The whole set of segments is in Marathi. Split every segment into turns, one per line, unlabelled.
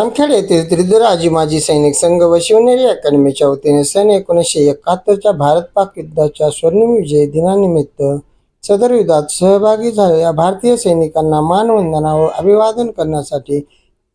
जामखेड येथील त्रिदुराजी माजी सैनिक संघ व शिवनेरी अकॅडमीच्या वतीने सन एकोणीसशे एकाहत्तरच्या भारत पाक युद्धाच्या स्वर्णिम विजय दिनानिमित्त सदर युद्धात सहभागी झालेल्या भारतीय सैनिकांना मानवंदना व अभिवादन करण्यासाठी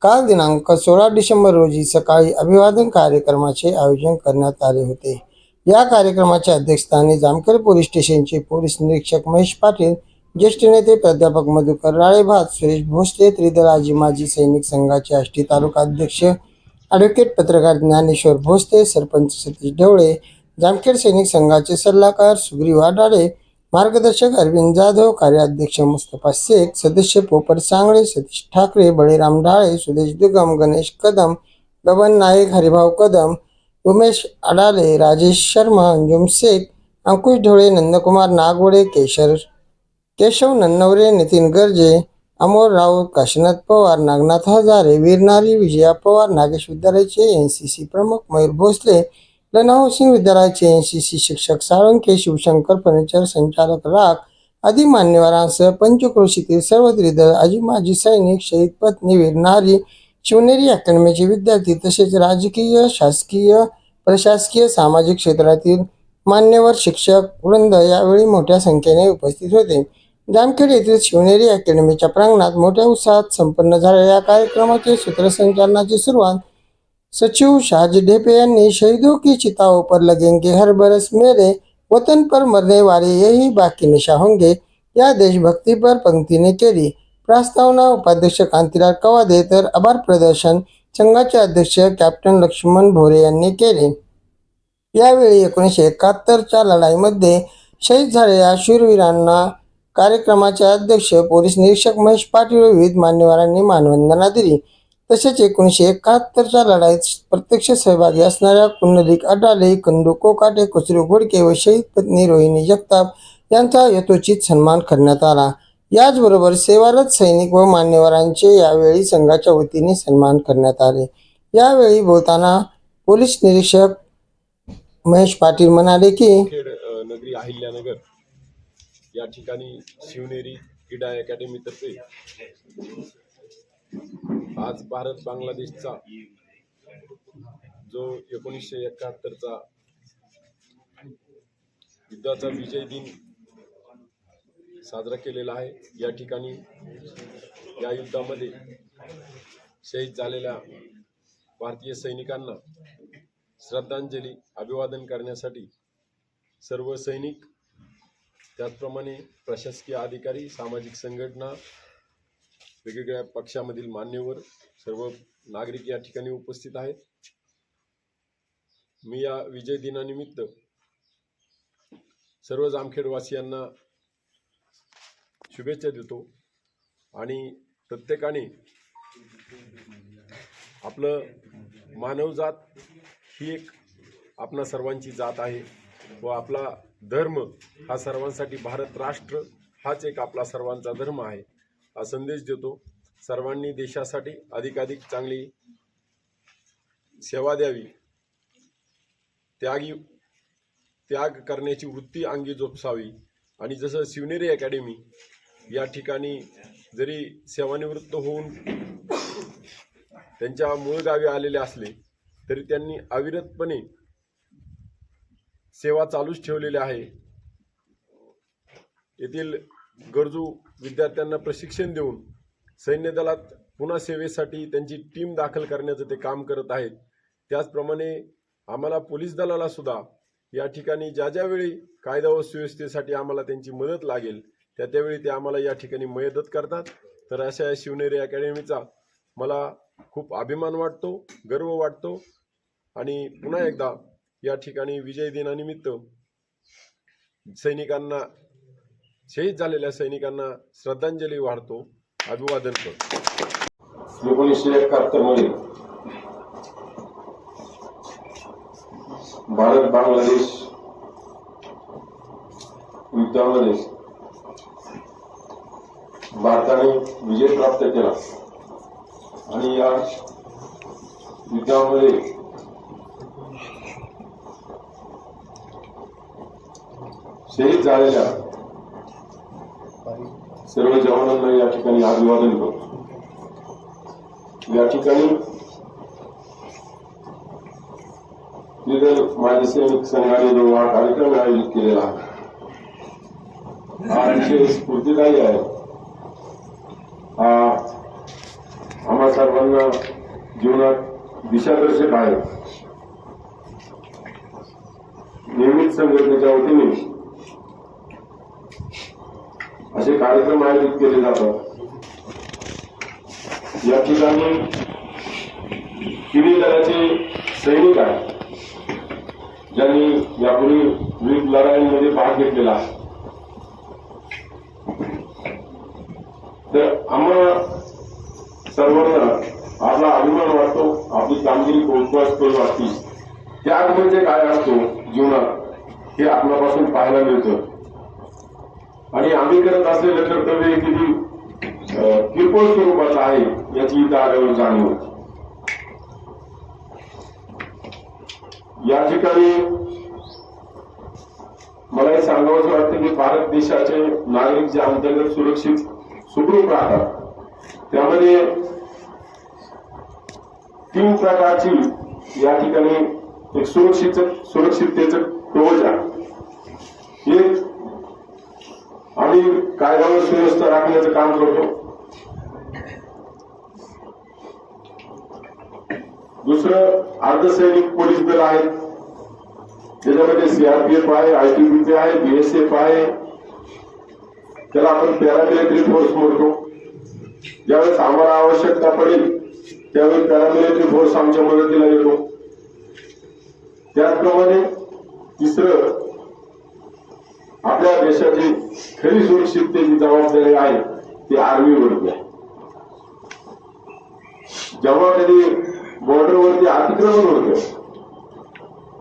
काल दिनांक सोळा डिसेंबर रोजी सकाळी अभिवादन कार्यक्रमाचे आयोजन करण्यात आले होते. या कार्यक्रमाच्या अध्यक्षस्थानी जामखेड पोलीस स्टेशनचे पोलीस निरीक्षक महेश पाटील ज्येष्ठ नेते प्राध्यापक मधुकर राळेभात सुरेश भोसले त्रिदलाजी माजी सैनिक संघाचे आष्टी तालुका अध्यक्ष ॲडव्होकेट पत्रकार ज्ञानेश्वर भोसले सरपंच सतीश ढवळे जामखेड सैनिक संघाचे सल्लागार सुग्रीव आडाळे मार्गदर्शक अरविंद जाधव कार्याध्यक्ष मुस्तफा शेख सदस्य पोपट सांगळे सतीश ठाकरे बळीराम ढाळे सुदेश दुगम गणेश कदम बबन नाईक हरिभाऊ कदम उमेश अडाले राजेश शर्मा अंजुम शेख अंकुश ढोळे नंदकुमार नागवडे केशर केशव नन्नवरे नितीन गर्जे अमोल राऊत काशीनाथ पवार नागनाथ हजारे वीरनारी विजया पवार नागेश विद्यालयाचे एन सी सी प्रमुख मयूर भोसले लनाव सिंग विद्यालयाचे एन सी सी शिक्षक साळुंखे शिवशंकर फर्निचर संचालक राग आदी मान्यवरांसह पंचक्रोशीतील सर्व त्रिदल आजी माजी सैनिक शहीद पत्नी वीरनारी शिवनेरी अकॅडमीचे विद्यार्थी तसेच राजकीय शासकीय प्रशासकीय सामाजिक क्षेत्रातील मान्यवर शिक्षक वृंद यावेळी मोठ्या संख्येने उपस्थित होते. जामखेड येथील शिवनेरी अकॅडमीच्या प्रांगणात मोठ्या उत्साहात संपन्न झालेल्या या कार्यक्रमाचे सूत्रसंचालनाची सुरुवात सचिव शहाजी ढेपे यांनी शहीदों की चिता पर लगेंगे हर बरस मेरे वतन पर मरने वाले यही बाकी निशा होंगे या देशभक्तीपर पंक्तीने केली. प्रस्तावना उपाध्यक्ष कांतीलाल कवादे तर आभार प्रदर्शन संघाचे अध्यक्ष कॅप्टन लक्ष्मण भोरे यांनी केले. यावेळी एकोणीसशे एकाहत्तरच्या लढाईमध्ये शहीद झालेल्या शूरवीरांना कार्यक्रमाचे अध्यक्ष पोलीस निरीक्षक महेश पाटील विविध मान्यवरांनी मानवंदना दिली. तसेच एकोणीसशे एकाहत्तरच्या लढाईत प्रत्यक्ष सहभागी असणाऱ्या कुंडलिक अडाले कंदू कोकाटे कुचरू घोडके व शहीद पत्नी रोहिणी जगताप यांचा यथोचित सन्मान करण्यात आला. याचबरोबर सेवारत सैनिक व मान्यवरांचे यावेळी संघाच्या वतीने सन्मान करण्यात आले. यावेळी बोलताना पोलीस निरीक्षक महेश पाटील म्हणाले की
नगरी अहिल्यानगर या ठिकाणी शिवनेरी क्रीडा अकॅडमीतर्फे आज भारत बांगलादेशचा जो एकोणीसशे एकाहत्तरचा युद्धाचा विजय दिन साजरा केलेला आहे. या ठिकाणी या युद्धामध्ये शहीद झालेल्या भारतीय सैनिकांना श्रद्धांजली अभिवादन करण्यासाठी सर्व सैनिक त्याचप्रमाणे प्रशासकीय अधिकारी सामाजिक संघटना वेगवेगळ्या पक्षामधील मान्यवर सर्व नागरिक या ठिकाणी उपस्थित आहेत. मी या विजय दिनानिमित्त सर्व जामखेडवासियांना शुभेच्छा देतो आणि प्रत्येकाने आपलं मानवजात ही एक आपणा सर्वांची जात आहे व आपला धर्म हा सर्वांसाठी भारत राष्ट्र हाच एक आपला सर्वांचा धर्म आहे. हा संदेश देतो. सर्वांनी देशासाठी अधिकाधिक चांगली सेवा द्यावी. त्यागी त्याग करण्याची वृत्ती अंगी जोपसावी. आणि जसं शिवनेरी अकॅडमी या ठिकाणी जरी सेवानिवृत्त होऊन त्यांच्या मूळ गावी आलेले असले तरी त्यांनी अविरतपणे सेवा चालूच ठेवलेली आहे. येथील गरजू विद्यार्थ्यांना प्रशिक्षण देऊन सैन्य दलात पुन्हा सेवेसाठी त्यांची टीम दाखल करण्याचं ते काम करत आहेत. त्याचप्रमाणे आम्हाला पोलीस दलाला सुद्धा या ठिकाणी ज्या ज्या वेळी कायदा व सुव्यवस्थेसाठी आम्हाला त्यांची मदत लागेल त्या त्यावेळी ते आम्हाला या ठिकाणी मदत करतात. तर अशा या शिवनेरी अकॅडमीचा मला खूप अभिमान वाटतो गर्व वाटतो आणि पुन्हा एकदा या ठिकाणी विजय दिनानिमित्त सैनिकांना शहीद झालेल्या सैनिकांना श्रद्धांजली वाढतो अभिवादन करतो. एकोणीसशे एकाहत्तरमध्ये भारत बांगलादेश युद्धामध्ये भारताने विजय प्राप्त केला. आणि या युद्धामध्ये जाळल्या सर्व जवानांना या ठिकाणी अभिवादन करतो. या ठिकाणी माझे सैनिक संघाने जो हा कार्यक्रम आयोजित केलेला आहे हा विषय स्फूर्तीदायी आहे. हा आम्हा सर्वांना जीवनात दिशादर्शक आहे. नियमित संघटनेच्या वतीने असे कार्यक्रम आयोजित केले जातात. या ठिकाणी तिन्ही दलाचे सैनिक आहेत. ज्यांनी यापूर्वी विविध लढाईमध्ये भाग घेतलेला आहे. तर आम्हाला सर्वांना आपला अभिमान वाटतो आपली कामगिरी कौतुकास्पद वाटते. त्याग म्हणजे काय असतो जीवनात हे आपल्यापासून पाहायला मिळतं. आणि आम्ही करत असलेलं कर्तव्य किती किरकोळ स्वरूपाचं आहे याची इथं आल्यावर जाणीव होती. या ठिकाणी मला हे सांगावंसं वाटतं की भारत देशाचे नागरिक जे अंतर्गत सुरक्षित सुखरूप राहतात त्यामध्ये तीन प्रकारची या ठिकाणी एक सुरक्षित सुरक्षिततेचं कवच आहे एक आम्ही कायद्यावर सुव्यवस्था राखण्याचं काम करतो. दुसरं अर्धसैनिक पोलीस दल आहेत त्याच्यामध्ये सीआरपीएफ आहे आयटीबीपी आहे बीएसएफ आहे. त्याला आपण पॅरामिलिटरी फोर्स म्हणतो. ज्यावेळेस आम्हाला आवश्यकता पडेल त्यावेळी पॅरामिलिटरी फोर्स आमच्या मदतीला येतो. त्याचप्रमाणे तिसरं आपल्या देशाची खरी सुरक्षिततेची जबाबदारी आहे ती आर्मीवरती आहे. जेव्हा कधी बॉर्डरवरती अतिक्रमण होतं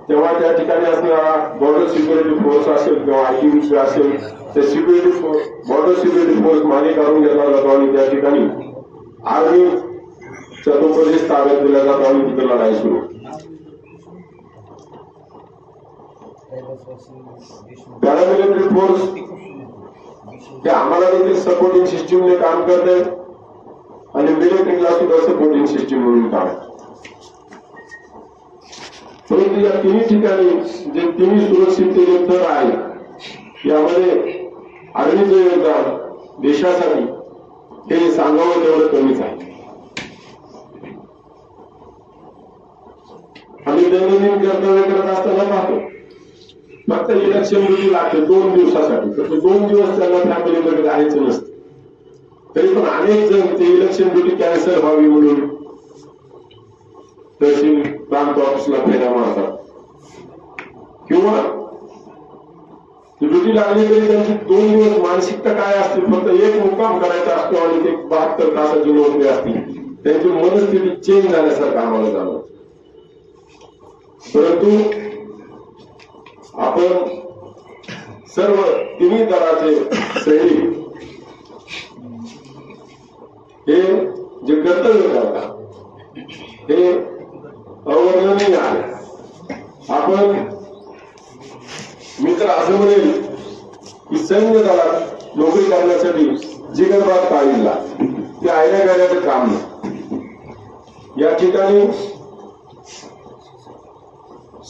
तेव्हा त्या ठिकाणी असणारा बॉर्डर सिक्युरिटी फोर्स असेल किंवा आयटीबीसी असेल त्या security force border security force मागे काढून घेतला जातो आणि त्या ठिकाणी आर्मी तो ताब्यात दिला जातो आणि तिथे लढाई सुरू होते. पॅरामिलिटरी फोर्स ते आम्हाला देखील सपोर्टिंग सिस्टीमने काम करत करते आणि मिलिटरीला सुद्धा सपोर्टिंग सिस्टीम म्हणून काम परंतु या तिन्ही ठिकाणी जे तिन्ही सुरक्षिततेचे थर आहे यामध्ये आर्मीचं योगदान देशासाठी हे सांगावं तेवढं कमीच आहे. आम्ही दैनंदिन कर्तव्य करत असताना पाहतो. फक्त इलेक्शन मुली लागते दोन दिवसासाठी. फक्त दोन दिवस त्यांना फॅमिलीमध्ये जायचं नसतं. तरी पण अनेक जण ते इलेक्शन ड्युटी कॅन्सल व्हावी म्हणून तहसील प्रांत ऑफिसला फेऱ्या मारतात. किंवा ड्युटी लागली तरी त्यांची दोन दिवस मानसिकता काय असते फक्त एक मुक्काम करायचा असतो आणि ते बहात्तर तासाची नोकरी असते. त्यांची मनस्थिती चेंज झाल्यासारखं आम्हाला जाणवतं. परंतु आपण सर्व तिन्ही दलाचे सैनिक हे जे कर्तव्य करतात हे अवर्णनीय आहे. आपण मी तर असं म्हणेल की सैन्य दलात नोकरी करण्यासाठी जिगरबाद काढीला ते आयल्या गाण्याचं काम नाही. या ठिकाणी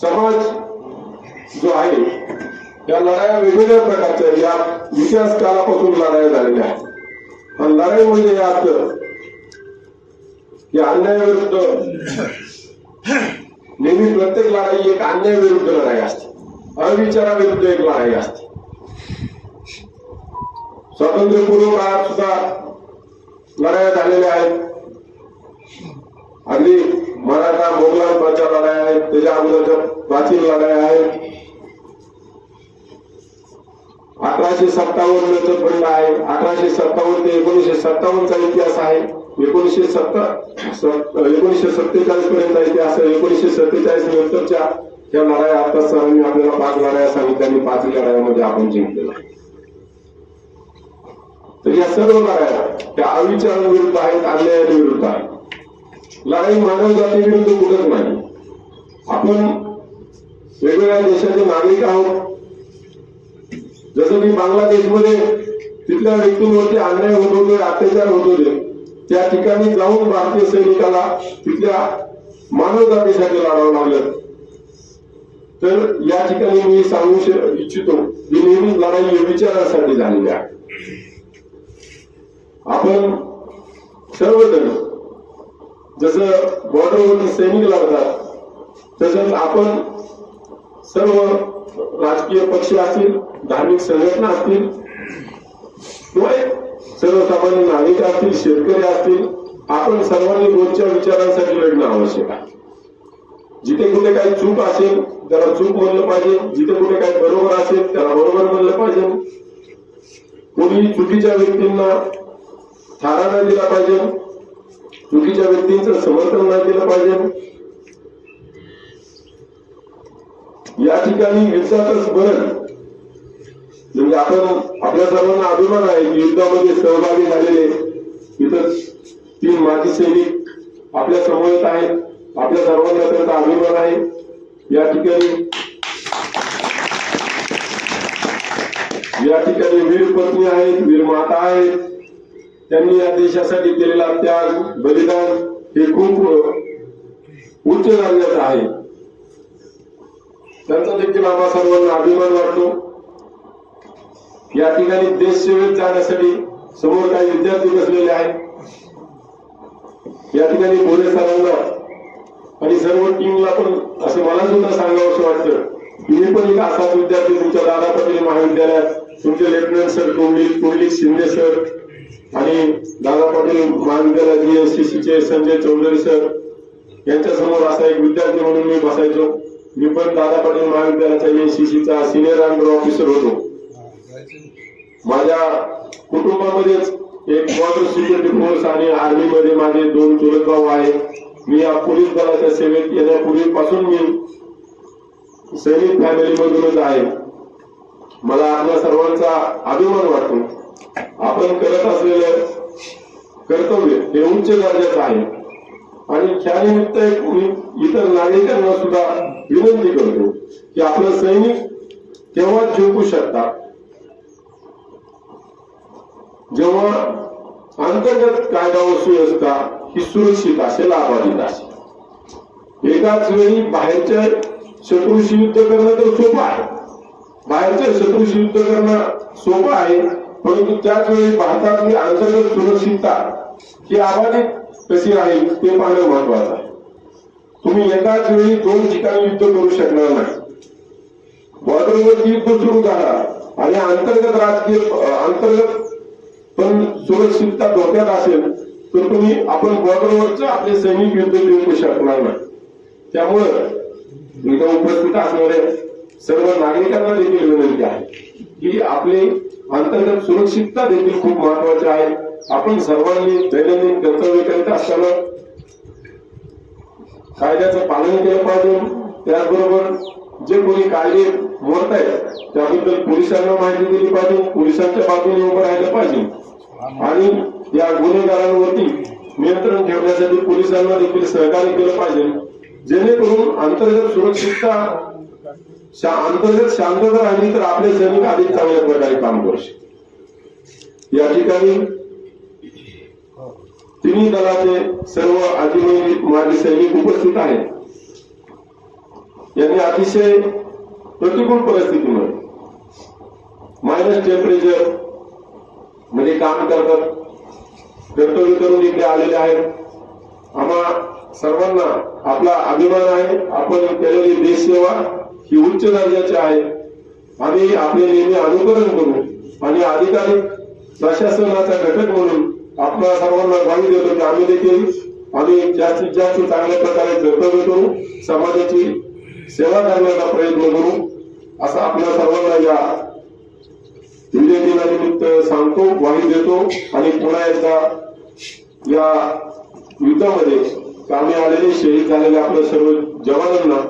समाज जो आहे या लढाया वेगवेगळ्या प्रकारच्या या इतिहास कालापासून लढाया झालेल्या आहेत. पण लढाई म्हणजे यात या अन्यायाविरुद्ध. नेहमी प्रत्येक लढाई एक अन्यायाविरुद्ध लढाई असते. अविचाराविरुद्ध एक लढाई असते. स्वातंत्र्यपूर्व काळात सुद्धा लढाया झालेल्या आहेत. अगदी मराठा मोगलांच्या लढाया आहेत. त्याच्या अगोदरच्या प्राचीन लढाया आहेत. अठराशे सत्तावन्नच बंड आहे. अठराशे सत्तावन्न ते एकोणीशे सत्तावन्नचा इतिहास आहे. एकोणीशे सत्ता एकोणीशे सत्तेचाळीस पर्यंत इतिहास एकोणीशे सत्तेचाळीस नंतरच्या त्या लढाया आता सरांनी आपल्याला पाच लढाया सांगितल्या पाच लढायामध्ये आपण जिंकलेला तर या सर्व लढाया त्या अविचारांविरुद्ध आहेत अन्यायाविरुद्ध आहेत. लढाई मानव जातीविरुद्ध कुठंच नाही. आपण वेगवेगळ्या देशाचे नागरिक आहोत. जसं की बांगलादेशमध्ये तिथल्या व्यक्तींवरती अन्याय होत होते अत्याचार होत होते त्या ठिकाणी जाऊन भारतीय सैनिकाला तिथल्या मानव जातीसाठी लढावं लागलं. तर या ठिकाणी मी सांगू श- इच्छितो ही नेहमीच लढाई विचारासाठी झालेली आहे. आपण सर्वजण जसं बॉर्डरवरती सैनिक लढतात तसंच आपण सर्व राजकीय पक्ष असतील धार्मिक संघटना असतील किंवा सर्वसामान्य नागरिक असतील शेतकरी असतील आपण सर्वांनी रोजच्या विचारांसाठी लढणं आवश्यक आहे. जिथे कुठे काही चूक असेल त्याला चूक म्हणलं पाहिजे. जिथे कुठे काही बरोबर असेल त्याला बरोबर म्हणलं पाहिजे. कोणी चुकीच्या व्यक्तींना थारा नाही दिला पाहिजे. चुकीच्या व्यक्तींचं समर्थन नाही दिलं पाहिजे. या ठिकाणी युद्धाचं स्मरण म्हणजे आपण आपल्या सर्वांना अभिमान आहे की युद्धामध्ये सहभागी झालेले इथं तीन माजी सैनिक आपल्यासमोर आहेत. आपल्या सर्वांना त्यांचा अभिमान आहे. या ठिकाणी या ठिकाणी वीर पत्नी आहेत वीर माता आहेत. त्यांनी या देशासाठी केलेला त्याग बलिदान हे खूप उच्च दर्जाचं आहे. त्यांचा देखील आम्हा सर्वांना अभिमान वाटतो. या ठिकाणी देश सेवेत जाण्यासाठी समोर काही विद्यार्थी बसलेले आहेत. या ठिकाणी भोरे सरांना आणि सर्व टीमला पण असं मला सुद्धा सांगावं असं वाटतं. तुम्ही पण एक असाच विद्यार्थी तुमच्या दादा पटेल महाविद्यालयात. तुमचे लेफ्टनंट सर कुंडली कुंडलिक शिंदे सर आणि दादा पाटील महाविद्यालय जीएससीसीचे संजय चौधरी सर यांच्या समोर असा एक विद्यार्थी म्हणून मी बसायचो. मी पण दादा पाटील महाविद्यालयाचा एनसीसीचा सिनियर अंडर ऑफिसर होतो. माझ्या कुटुंबामध्येच एक बॉर्डर सिक्युरिटी फोर्स आणि आर्मी मध्ये माझे दोन चुलत भाऊ आहेत. मी या पोलीस दलाच्या सेवेत येण्यापूर्वीपासून मी सैनिक फॅमिली मधूनच आहे. मला आपल्या सर्वांचा अभिमान वाटतो. आपण करत असलेलं कर्तव्य हे उंच दर्जाचं आहे. आणि त्यानिमित्त एक इतर नागरिकांना सुद्धा विनंती करतो की आपलं सैनिक तेव्हाच जिंकू शकतात. जेव्हा अंतर्गत कायदा व सुव्यवस्था ही सुरक्षित असेल अबाधित असेल एकाच वेळी बाहेरच्या शत्रूशी युद्ध करणं तर सोपं आहे. बाहेरच्या शत्रूशी युद्ध करणं सोपं आहे परंतु त्याच वेळी भारतातली अंतर्गत सुरक्षितता ही अबाधित कशी राहील ते पाहणं महत्वाचं आहे. तुम्ही एकाच वेळी दोन ठिकाणी युद्ध करू शकणार नाही. बॉर्डरवरती युद्ध सुरू झाला आणि अंतर्गत राजकीय अंतर्गत पण सुरक्षितता धोक्यात असेल तर तुम्ही आपण बॉर्डरवरच आपले सैनिक युद्ध जिंकू शकणार नाही. त्यामुळं इथं उपस्थित असणाऱ्या सर्व नागरिकांना देखील विनंती आहे की आपली अंतर्गत सुरक्षितता देखील खूप महत्वाची आहे. आपण सर्वांनी दैनंदिन कर्तव्य करीत असताना कायद्याचं पालन केलं पाहिजे. त्याचबरोबर जे कोणी कायदे मोडतायत त्याबद्दल पोलिसांना माहिती दिली पाहिजे पोलिसांच्या बाजूने उभं राहिलं पाहिजे. आणि या गुन्हेगारांवरती नियंत्रण ठेवण्यासाठी पोलिसांना देखील सहकार्य केलं पाहिजे. जेणेकरून अंतर्गत सुरक्षितता शा- अंतर्गत शांतता राहिली तर आपले सैनिक अधिक चांगल्या प्रकारे काम करू शकतील. या ठिकाणी तिन्ही दलाचे सर्व आदिवासी माजी सैनिक उपस्थित आहेत. यांनी अतिशय प्रतिकूल परिस्थितीमुळे मायनस टेम्परेचरमध्ये काम करतात. कर्तव्य करून इकडे आलेले आहेत. आम्हा सर्वांना आपला अभिमान आहे. आपण केलेली देशसेवा ही उच्च दर्जाची आहे. आम्ही आपले नेहमी अनुकरण करू. आणि अधिकारी प्रशासनाचा घटक म्हणून आपल्या सर्वांना ग्वाही देतो की आम्ही देखील आम्ही जास्तीत जास्त चांगल्या प्रकारे कर्तव्य करू समाजाची सेवा करण्याचा प्रयत्न करू असं आपल्या सर्वांना या विजय दिनानिमित्त सांगतो ग्वाही देतो आणि पुन्हा एकदा या युद्धामध्ये कामी आलेले शहीद झालेले आपल्या सर्व जवानांना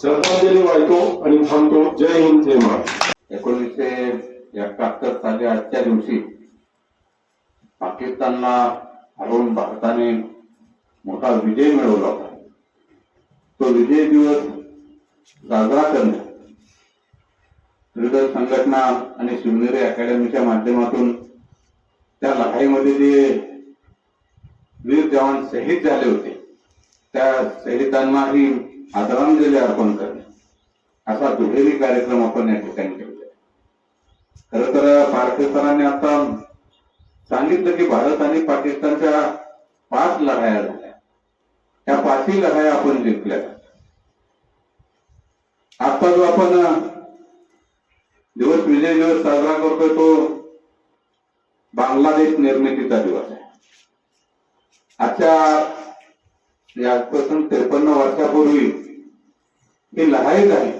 श्रद्धांजली वाहतो आणि थांबतो. जय हिंद जय महाराष्ट्र.
एकोणीसशे एकाहत्तर साली आजच्या दिवशी पाकिस्तानला हरवून भारताने मोठा विजय मिळवला. होता तो विजय दिवस साजरा करणे विविध संघटना आणि शिवनेरी अकॅडमीच्या माध्यमातून त्या लढाईमध्ये जे वीर जवान शहीद झाले होते त्या शहीदांनाही आदरांजली अर्पण करणे. असा दुहेरी कार्यक्रम आपण या ठिकाणी ठेवला खर तर पारखे सरांनी आता सांगितलं की भारत आणि पाकिस्तानच्या पाच लढाया झाल्या. त्या पाचही लढाया आपण जिंकल्या. आता जो आपण दिवस विजय दिवस साजरा करतोय तो बांगलादेश निर्मितीचा दिवस आहे. आजच्या आजपासून त्रेपन्न वर्षापूर्वी ही लढाई झाली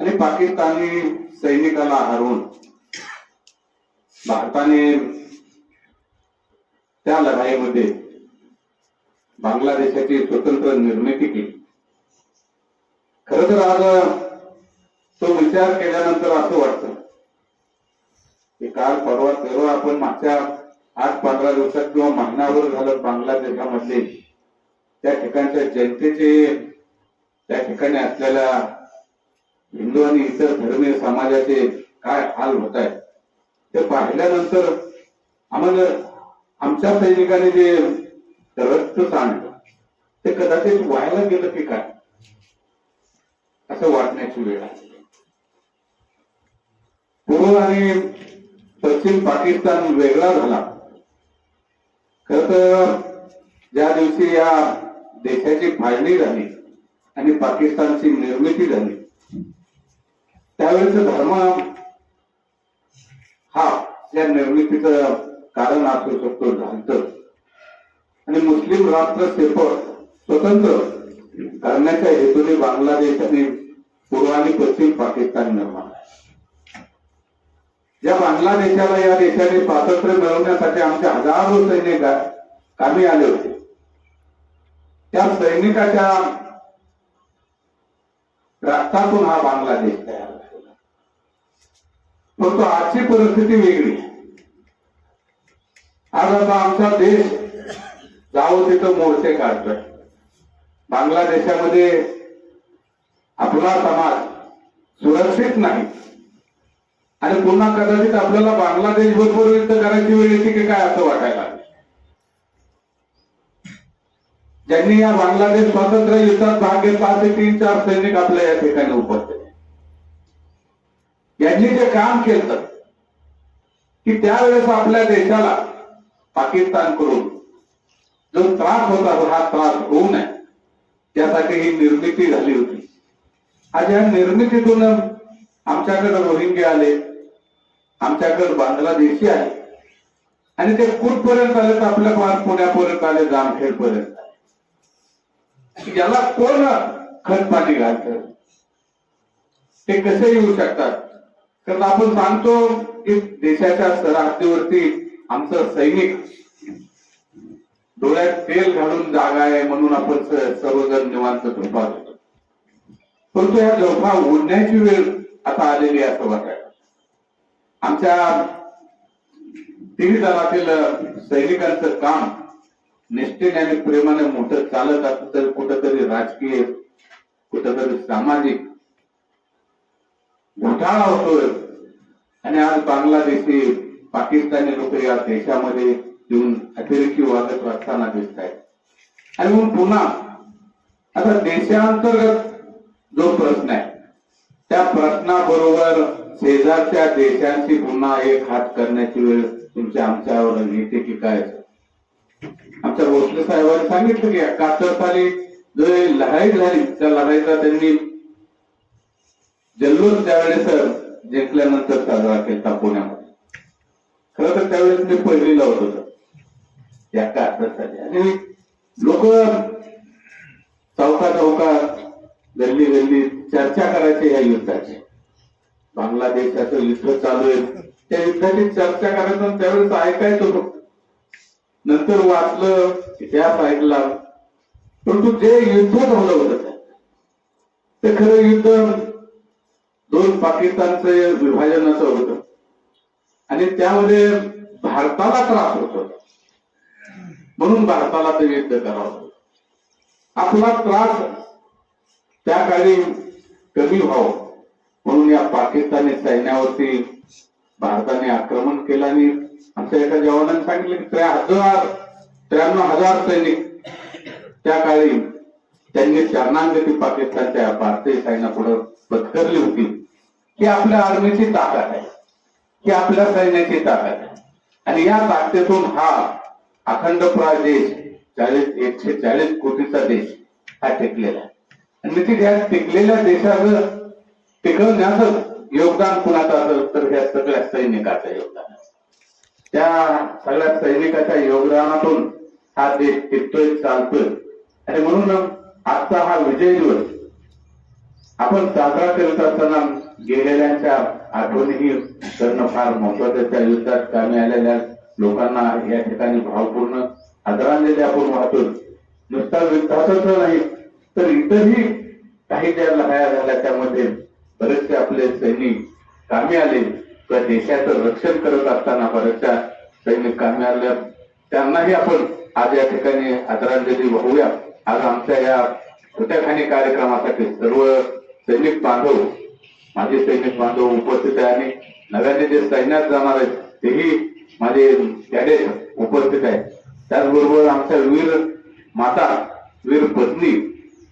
आणि पाकिस्तानी सैनिकाला हरवून भारताने त्या लढाईमध्ये बांगलादेशाची स्वतंत्र निर्मिती केली. खर तर आज तो विचार केल्यानंतर असं वाटतं की काल परवा तेव्हा आपण मागच्या आठ पंधरा दिवसात किंवा महिनाभर झालं बांगलादेशामध्ये त्या ठिकाणच्या जनतेचे त्या ठिकाणी असलेल्या हिंदू आणि इतर धर्मीय समाजाचे काय हाल होत आहेत ते पाहिल्यानंतर आम्हाला आमच्या सैनिकाने जे रक्त सांडलं ते कदाचित व्हायला गेलं की काय? असं वाटण्याची वेळ आहे पूर्व आणि पश्चिम पाकिस्तान वेगळा झाला. खर तर ज्या दिवशी या देशाची फाळणी झाली आणि पाकिस्तानची निर्मिती झाली त्यावेळेच धर्म हा या निर्मितीचं कारण असू शकतो झालत आणि मुस्लिम राष्ट्र सेपट स्वतंत्र करण्याच्या हेतूने बांगलादेश आणि पूर्व आणि पश्चिम पाकिस्तान निर्माण या बांगलादेशाला या देशाने स्वातंत्र्य मिळवण्यासाठी आमचे हजारो सैनिक कामी आले होते त्या सैनिकाच्या रक्तातून हा बांगलादेश तयार झाला. परंतु आजची परिस्थिती वेगळी. आज आता आमचा देश जावं तिथं मोर्चे काढतोय. बांगलादेशामध्ये आपला समाज सुरक्षित नाही. आणि पुन्हा कदाचित आपल्याला बांगलादेश बरोबर युद्ध करायची वेळ येते की काय असं वाटायला ज्यांनी या बांगलादेश स्वातंत्र्य युद्धात भाग घेतला असे तीन चार सैनिक आपल्या या ठिकाणी उपस्थित आहेत. यांनी जे काम केलं की त्यावेळेस आपल्या देशाला पाकिस्तान करून जो त्रास होता हा त्रास होऊ नये. त्यासाठी ही निर्मिती झाली होती. आज या निर्मितीतून आमच्याकडे रोहिंगे आले आमच्याकडे बांगलादेशी आले आणि ते कुठपर्यंत आले तर आपल्या पार पुण्यापर्यंत आले जामखेडपर्यंत याला कोण खतपाणी घालत? ते कसे येऊ शकतात? कारण आपण सांगतो की देशाच्या सरहद्दीवरती आमचं सैनिक डोळ्यात तेल घालून जागा आहे म्हणून आपण सर्वजण निवांत झोपा परंतु या झोपा ओढण्याची वेळ आता आलेली आहे असं वाटायला आमच्या तिन्ही दलातील सैनिकांचं काम निष्ठेने आणि प्रेमाने मोठं चालत असलं तर कुठंतरी राजकीय कुठंतरी सामाजिक घोटाळा होतोय. आणि आज बांगलादेशी पाकिस्तानी लोक या देशामध्ये येऊन अतिरेकी वागत असताना दिसत आहेत. आणि म्हणून पुन्हा आता देशांतर्गत जो प्रश्न आहे त्या प्रश्नाबरोबर शेजारच्या देशांशी पुन्हा एक हात करण्याची वेळ तुमच्या आमच्यावर येते की काय आमच्या भोसले साहेबांनी सांगितलं की एकाहत्तर साली जो लढाई झाली त्या लढाईचा त्यांनी जल्लोष त्यावेळेस जिंकल्यानंतर साजरा केला पुण्यामध्ये. खरं तर त्यावेळेस मी पहिलीला होत. होतो त्या साली आणि लोक चौका चौका गल्ली गल्ली चर्चा करायची या युद्धाची. बांगलादेशाचं युद्ध चालू आहे. त्या युद्धाची चर्चा करायचं त्यावेळेस ऐकायचं होतं. नंतर वाचलं इतिहास ऐकला. परंतु जे युद्ध झालं होतं ते खरं युद्ध दोन पाकिस्तानचं विभाजनाचं होतं. आणि त्यामध्ये भारताला त्रास होत. म्हणून भारताला ते युद्ध करावं आपला त्रास त्या काळी कमी व्हावं. म्हणून या पाकिस्तानी सैन्यावरती भारताने आक्रमण केलं आणि आमच्या एका जवानाने सांगितलं की त्र्या हजार त्र्याण्णव हजार सैनिक त्या काळी त्यांनी शरणांगती पाकिस्तानच्या भारतीय सैन्यापुढे पत्करली होती. ही आपल्या आर्मीची ताकद आहे. ही आपल्या सैन्याची ताकद. आहे आणि या ताकदीतून हा अखंड देश चाळीस एकशे चाळीस कोटीचा देश हा टिकलेला आणि निश्चित या टिकलेल्या देशाचं टिकवण्याचं योगदान कुणाचं असेल तर ह्या सगळ्या सैनिकाचं योगदान त्या सगळ्या सैनिकाच्या योगदानातून हा देश टिकतोय चालतोय. आणि म्हणून आजचा हा विजय दिवस आपण साजरा करत असताना गेलेल्यांच्या आठवणीही करणं फार महत्वाचं त्या युद्धात कामी आलेल्या लोकांना या ठिकाणी भावपूर्ण आदरांजली आपण वाहतो नुसता युद्धातच नाही तर इतरही काही ज्या लढाया झाल्या. त्यामध्ये बरेचसे आपले सैनिक कामी आले. तर देशाचं रक्षण करत असताना बऱ्याचशा सैनिक कामी आल्या त्यांनाही आपण आज या ठिकाणी आदरांजली वाहूया. आज आमच्या या छोट्याखानी कार्यक्रमासाठी सर्व सैनिक बांधव माझे सैनिक बांधव उपस्थित आहे आणि नव्याने जे सैन्यात जाणार आहेत तेही माझे कॅडेट उपस्थित आहेत त्याचबरोबर आमच्या वीर माता वीर पत्नी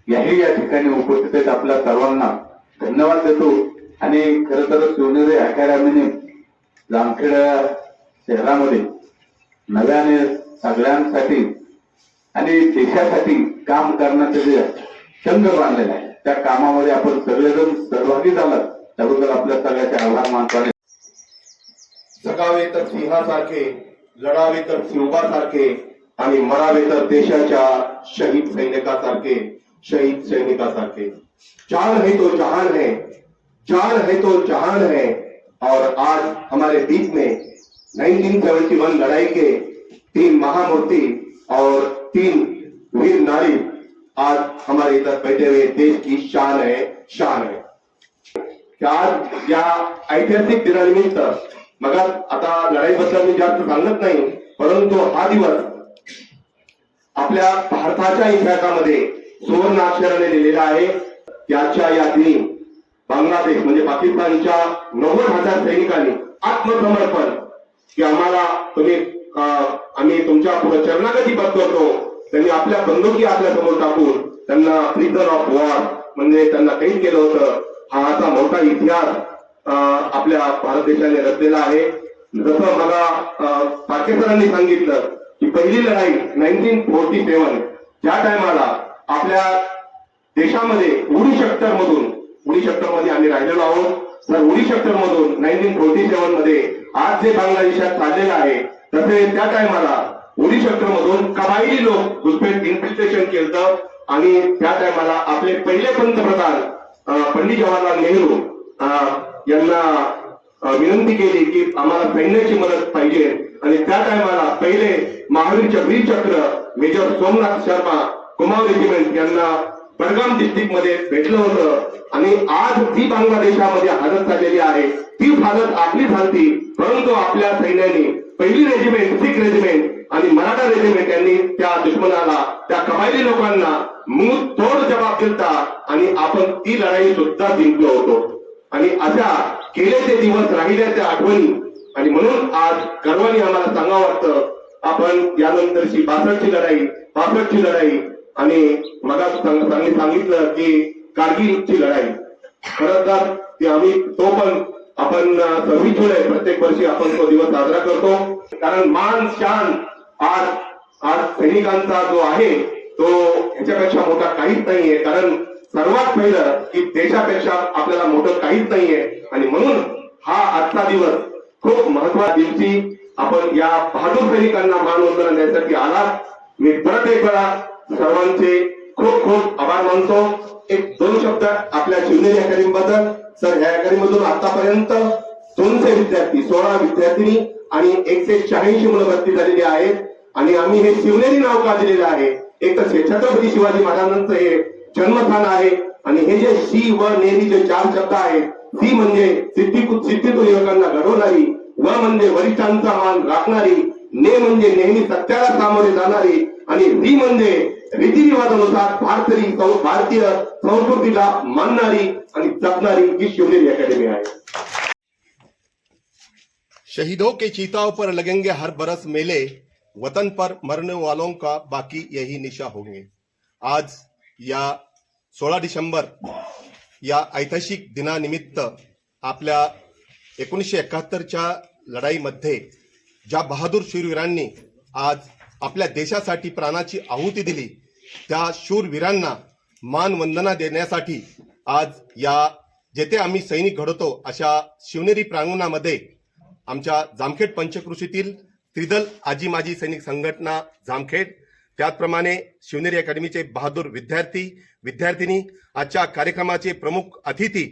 याही या ठिकाणी उपस्थित आहेत आपल्या सर्वांना. धन्यवाद देतो. आणि खर तर शिवनेरी अकॅडमीने जामखेड शहरामध्ये नव्याने सगळ्यांसाठी आणि देशासाठी काम करण्याचे जे संघ बांधलेला आहे त्या कामामध्ये आपण सगळेजण सहभागी झालात. त्याबद्दल आपल्या सगळ्याचे आभार मानतो आणि
जगावे तर सिंहासारखे लढावे तर सिंहासारखे आणि मरावे तर देशाच्या शहीद सैनिकासारखे शहीद सैनिकासारखे. चार है तो जहान है चार है तो जहान है. और आज हमारे बीच में 1971 लड़ाई के तीन महामूर्ति और तीन वीर नारी आज हमारे इधर बैठे हुए देश की शान है शान है। आज या ऐतिहासिक दिनानिमित्त मग आता लढाईबद्दल मी जास्त सांगत नाही परंतु हा दिवस आपल्या भारताच्या इतिहासामध्ये सुवर्ण अक्षराने लिहिलेला आहे. त्याच्या या दिनी बांगलादेश म्हणजे पाकिस्तानच्या नव्वद हजार सैनिकांनी आत्मसमर्पण की आम्हाला तुम्ही आम्ही तुमच्यापुढे चरणागती पत्करतो. त्यांनी आपल्या बंदुकी आपल्यासमोर टाकून त्यांना प्रिझन ऑफ वॉर म्हणजे त्यांना कैद केलं होतं. हा असा मोठा इतिहास आपल्या भारत देशाने रचलेला आहे. जसं मला अं, सांगितलं की पहिली लढाई नाईन्टीन फोर्टी सेव्हन ज्या टायमाला आपल्या देशामध्ये उडी सेक्टर मधून उडी सेक्टरमध्ये आम्ही राहिलेलो आहोत. तर उडी सेक्टर मधून नाईन्टीन फोर्टी सेव्हनमध्ये आज जे बांगलादेशात चाललेलं आहे तसे त्या टायमाला उडी सेक्टर मधून कबाईली लोक घुसपेट इन्फिल्ट्रेशन केलं आणि त्या टायमाला आपले पहिले पंतप्रधान पंडित जवाहरलाल नेहरू यांना विनंती केली की आम्हाला सैन्याची मदत पाहिजे. आणि त्या टायमाला पहिले महावीरच्या वीर चक्र मेजर सोमनाथ शर्मा कुमार रेजिमेंट यांना बडगाम डिस्ट्रिक्टमध्ये भेटलं होतं. आणि आज जी बांगलादेशामध्ये हालत झालेली आहे. ती हालत आपली झालती परंतु आपल्या सैन्याने पहिली रेजिमेंट सिख रेजिमेंट आणि मराठा रेजिमेंट यांनी त्या दुश्मनाला त्या कबायली लोकांना मूळ तोड जबाब दिलता आणि आपण ती लढाई सुद्धा जिंकलो होतो. आणि अशा केले ते दिवस राहिल्या त्या आठवणी. आणि म्हणून आज गर्वाने आम्हाला सांगावं वाटतं आपण यानंतरची बासष्टची लढाई बासष्टची लढाई आणि मला सांगितलं सांगितलं की कारगिलची लढाई. खरं तर ती आम्ही तो पण आपण सव्वीस जुलै प्रत्येक वर्षी आपण तो दिवस साजरा करतो. कारण मान शान आज आज सैनिकांचा जो आहे तो याच्यापेक्षा मोठा काहीच नाहीये. कारण सर्वात पहिलं की देशापेक्षा आपल्याला मोठं काहीच नाहीये. आणि म्हणून हा आजचा दिवस खूप महत्त्वाच्या दिवशी आपण या बहादूर सैनिकांना मानवंदना देण्यासाठी आलात. मी परत एक वेळा सर्वांचे खूप खूप आभार मानतो. एक दोन शब्द आपल्या शिवनेरी अकॅडमी बद्दल सर ह्या अकॅडमीमधून आतापर्यंत दोनशे विद्यार्थी सोळा विद्यार्थिनी आणि एकशे शहाऐंशी मुलं भरती झालेली आहेत. आणि आम्ही हे शिवनेरी नाव का दिलेलं आहे? एक तर छत्रपती शिवाजी महाराजांचं हे जन्मस्थान आहे आणि हे जे शी व नेरी जे चार शब्द आहेत ती म्हणजे सिद्धी सिद्धीतून युवकांना घडवणारी व म्हणजे वरिष्ठांचा मान राखणारी ने म्हणजे नेहमी सत्याला सामोरे जाणारी आणि री म्हणजे रीतिरिवाजानुसार भारतीय भारतीय संस्कृतीला मानणारी आणि जपणारी ही शिवनेरी अकॅडमी आहे.
शहीदों के चिताओं पर लगेंगे हर बरस मेले। वतन पर मरने वालों का बाकी यही निशा होंगे। आज
या सोळा डिसेंबर या ऐतिहासिक दिनानिमित्त आपल्या एकोणीसशे एकाहत्तरच्या लढाईमध्ये ज्या बहादूर शूरवीरांनी आज आपल्या देशासाठी प्राणाची आहुती दिली त्या शूरवीरांना मानवंदना देण्यासाठी आज या जेथे आम्ही सैनिक घडवतो अशा शिवनेरी प्रांगणामध्ये आमच्या जामखेड पंचकृषीतील त्रिदल आजी माजी सैनिक संघटना जामखेड. त्याचप्रमाणे शिवनेरी अकॅडमीचे बहादूर विद्यार्थी विद्यार्थिनी आजच्या कार्यक्रमाचे प्रमुख अतिथी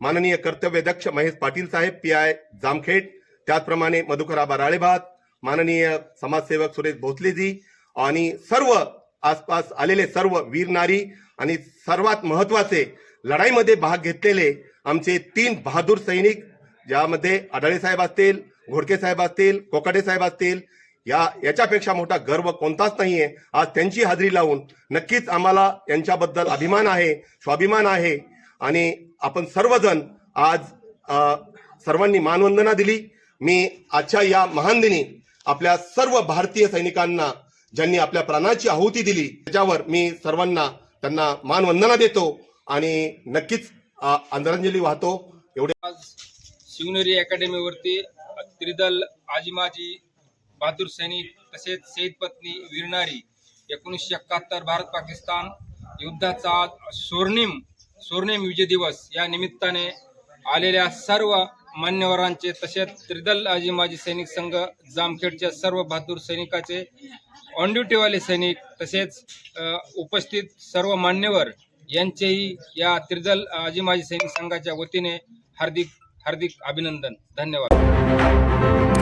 माननीय कर्तव्यध्यक्ष महेश पाटील साहेब पी आय जामखेड. त्याचप्रमाणे मधुकराबा राळेभात माननीय समाजसेवक सुरेश भोसलेजी आणि सर्व आसपास आलेले सर्व वीर नारी आणि सर्वात महत्त्वाचे लढाईमध्ये भाग घेतलेले आमचे तीन बहादूर सैनिक ज्यामध्ये आढळे साहेब असतील घोडके साहेब असतील कोकाटे साहेब असतील या याच्यापेक्षा मोठा गर्व कोणताच नाहीये. आज त्यांची हाजरी लावून नक्कीच आम्हाला यांच्याबद्दल अभिमान आहे स्वाभिमान आहे. आणि आपण सर्वजण आज सर्वांनी मानवंदना दिली. मी आजच्या या महान दिनी आपल्या सर्व भारतीय सैनिकांना ज्यांनी आपल्या प्राणाची आहुती दिली त्याच्यावर मी सर्वांना त्यांना मानवंदना देतो आणि नक्कीच आदरांजली वाहतो. एवढे
आज शिवनेरी अकॅडमीवरती त्रिदल आजीमाजी बहादूर सैनिक तसेच सैद पत्नी विरणारी एकोणीसशे एकाहत्तर भारत पाकिस्तान युद्धाचा स्वर्णिम स्वर्णिम विजय दिवस. या निमित्ताने आलेल्या सर्व मान्यवरांचे तसेच त्रिदल आजिमाजी सैनिक संघ जामखेडच्या सर्व बहादूर सैनिकाचे ऑन ड्युटीवाले सैनिक तसेच उपस्थित सर्व मान्यवर यांचेही या त्रिदल आजीमाजी सैनिक संघाच्या वतीने हार्दिक हार्दिक अभिनंदन. धन्यवाद.